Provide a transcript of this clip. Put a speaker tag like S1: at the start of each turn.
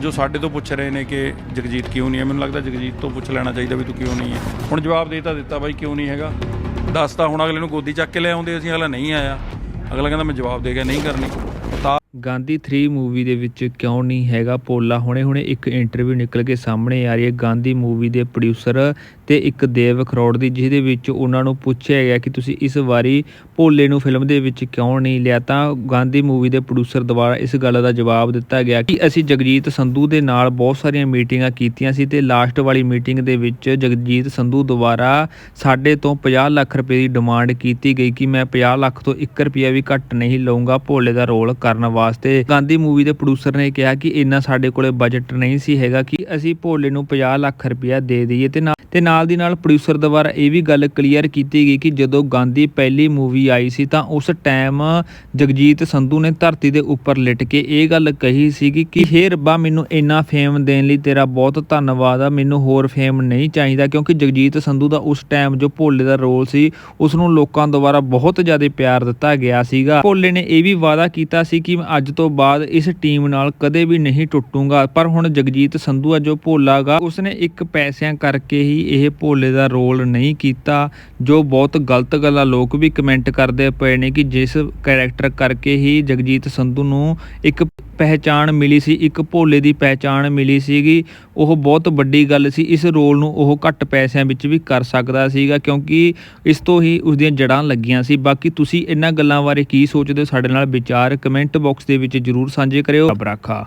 S1: ਜੋ ਸਾਡੇ ਤੋਂ ਪੁੱਛ ਰਹੇ ਨੇ ਕਿ ਜਗਜੀਤ ਕਿਉਂ ਨਹੀਂ ਹੈ? ਮੈਨੂੰ ਲੱਗਦਾ ਜਗਜੀਤ ਤੋਂ ਪੁੱਛ ਲੈਣਾ ਚਾਹੀਦਾ ਵੀ ਤੂੰ ਕਿਉਂ ਨਹੀਂ ਹੈ। ਹੁਣ ਜਵਾਬ ਦੇ ਤਾਂ ਦਿੱਤਾ ਬਾਈ, ਕਿਉਂ ਨਹੀਂ ਹੈਗਾ? ਦੱਸਤਾ ਹੁਣ ਅਗਲੇ ਨੂੰ ਗੋਦੀ ਚੱਕ ਕੇ ਲੈ ਆਉਂਦੇ, ਅਸੀਂ ਅਗਲਾ ਨਹੀਂ ਆਇਆ। ਅਗਲਾ ਕਹਿੰਦਾ ਮੈਂ ਜਵਾਬ ਦੇ ਗਿਆ, ਨਹੀਂ ਕਰਨੀ।
S2: ਗਾਂਧੀ 3 ਮੂਵੀ ਦੇ ਵਿੱਚ ਕਿਉਂ ਨਹੀਂ ਹੈਗਾ ਪੋਲਾ? ਹੁਣੇ-ਹੁਣੇ ਇੱਕ ਇੰਟਰਵਿਊ ਨਿਕਲ ਕੇ ਸਾਹਮਣੇ ਆ ਰਹੀ ਹੈ। ਗਾਂਧੀ ਮੂਵੀ ਦੇ ਪ੍ਰੋਡਿਊਸਰ ਤੇ ਇੱਕ ਦੇਵ ਖਰੋੜ ਦੀ, ਜਿਹਦੇ ਵਿੱਚ ਉਹਨਾਂ ਨੂੰ ਪੁੱਛਿਆ ਗਿਆ ਕਿ ਤੁਸੀਂ ਇਸ ਵਾਰੀ ਭੋਲੇ ਨੂੰ ਫਿਲਮ ਦੇ ਵਿੱਚ ਕਿਉਂ ਨਹੀਂ ਲਿਆ? ਤਾਂ ਗਾਂਧੀ ਮੂਵੀ ਦੇ ਪ੍ਰੋਡਿਊਸਰ ਦੁਆਰਾ ਇਸ ਗੱਲ ਦਾ ਜਵਾਬ ਦਿੱਤਾ ਗਿਆ ਕਿ ਅਸੀਂ ਜਗਜੀਤ ਸੰਧੂ ਦੇ ਨਾਲ ਬਹੁਤ ਸਾਰੀਆਂ ਮੀਟਿੰਗਾਂ ਕੀਤੀਆਂ ਸੀ ਤੇ ਲਾਸਟ ਵਾਲੀ ਮੀਟਿੰਗ ਦੇ ਵਿੱਚ ਜਗਜੀਤ ਸੰਧੂ ਦੁਆਰਾ ਸਾਡੇ ਤੋਂ 50 ਲੱਖ ਰੁਪਏ ਦੀ ਡਿਮਾਂਡ ਕੀਤੀ ਗਈ ਕਿ ਮੈਂ 50 ਲੱਖ ਤੋਂ 1 ਰੁਪਿਆ ਵੀ ਘੱਟ ਨਹੀਂ ਲਵਾਂਗਾ ਭੋਲੇ ਦਾ ਰੋਲ ਕਰਨ ਵਾਸਤੇ ਗਾਂਧੀ ਮੂਵੀ ਦੇ ਪ੍ਰੋਡਿਊਸਰ ਨੇ ਕਿਹਾ ਕਿ ਇੰਨਾ ਸਾਡੇ ਕੋਲੇ ਬਜਟ ਨਹੀਂ ਸੀ ਹੈਗਾ ਕਿ ਅਸੀਂ ਭੋਲੇ ਨੂੰ 50 ਲੱਖ ਰੁਪਇਆ ਦੇ ਦਈਏ ਤੇ ਨਾਲ ਤੇ ਨਾਲ ਦੀ ਨਾਲ ਪ੍ਰੋਡਿਊਸਰ ਦੁਆਰਾ ਇਹ ਵੀ ਗੱਲ ਕਲੀਅਰ ਕੀਤੀ ਗਈ ਕਿ ਜਦੋਂ ਗਾਂਧੀ ਪਹਿਲੀ ਮੂਵੀ ਆਈ ਸੀ ਤਾਂ ਉਸ ਟਾਈਮ ਜਗਜੀਤ ਸੰਧੂ ਨੇ ਧਰਤੀ ਦੇ ਉੱਪਰ ਲਿਟ ਕੇ ਇਹ ਗੱਲ ਕਹੀ ਸੀਗੀ ਕਿ ਹੇ ਰੱਬਾ, ਮੈਨੂੰ ਇੰਨਾ ਫੇਮ ਦੇਣ ਲਈ ਤੇਰਾ ਬਹੁਤ ਧੰਨਵਾਦ ਆ, ਮੈਨੂੰ ਹੋਰ ਫੇਮ ਨਹੀਂ ਚਾਹੀਦਾ ਕਿਉਂਕਿ ਜਗਜੀਤ ਸੰਧੂ ਦਾ ਉਸ ਟਾਈਮ ਜੋ ਭੋਲੇ ਦਾ ਰੋਲ ਸੀ ਉਸ ਨੂੰ ਲੋਕਾਂ ਦੁਆਰਾ ਬਹੁਤ ਜ਼ਿਆਦਾ ਪਿਆਰ ਦਿੱਤਾ ਗਿਆ ਸੀਗਾ। ਭੋਲੇ ਨੇ ਇਹ ਵੀ ਵਾਅਦਾ ਕੀਤਾ ਸੀ ਕਿ ਅੱਜ ਤੋਂ ਬਾਅਦ ਇਸ ਟੀਮ ਨਾਲ ਕਦੇ ਵੀ ਨਹੀਂ ਟੁੱਟੂਗਾ। ਪਰ ਹੁਣ ਜਗਜੀਤ ਸੰਧੂ ਆ ਜੋ ਭੋਲਾਗਾ, ਉਸਨੇ ਇੱਕ ਪੈਸਿਆਂ ਕਰਕੇ ਹੀ ਇਹ ਭੋਲੇ ਦਾ ਰੋਲ ਨਹੀਂ ਕੀਤਾ, ਜੋ ਬਹੁਤ ਗਲਤ ਗੱਲਾਂ ਲੋਕ ਵੀ ਕਮੈਂਟ ਕਰਦੇ ਪਏ ਨੇ ਕਿ ਜਿਸ ਕੈਰੈਕਟਰ ਕਰਕੇ ਹੀ ਜਗਜੀਤ ਸੰਧੂ ਨੂੰ ਇੱਕ ਪਹਿਚਾਣ ਮਿਲੀ ਸੀ, ਇੱਕ ਭੋਲੇ ਦੀ ਪਹਿਚਾਣ ਮਿਲੀ ਸੀਗੀ। ਉਹ ਬਹੁਤ ਵੱਡੀ ਗੱਲ ਸੀ, ਇਸ ਰੋਲ ਨੂੰ ਉਹ ਘੱਟ ਪੈਸਿਆਂ ਵਿੱਚ ਵੀ ਕਰ ਸਕਦਾ ਸੀਗਾ, ਕਿਉਂਕਿ ਇਸ ਤੋਂ ਹੀ ਉਸ ਦੀਆਂ ਜੜਾਂ ਲੱਗੀਆਂ ਸੀ। ਬਾਕੀ ਤੁਸੀਂ ਇਹਨਾਂ ਗੱਲਾਂ ਬਾਰੇ ਕੀ ਸੋਚਦੇ ਹੋ? ਸਾਡੇ ਨਾਲ ਵਿਚਾਰ ਕਮੈਂਟ ਬਾਕਸ ਦੇ ਵਿੱਚ ਜਰੂਰ ਸਾਂਝੇ ਕਰਿਓ। ਰੱਬ ਰਾਖਾ।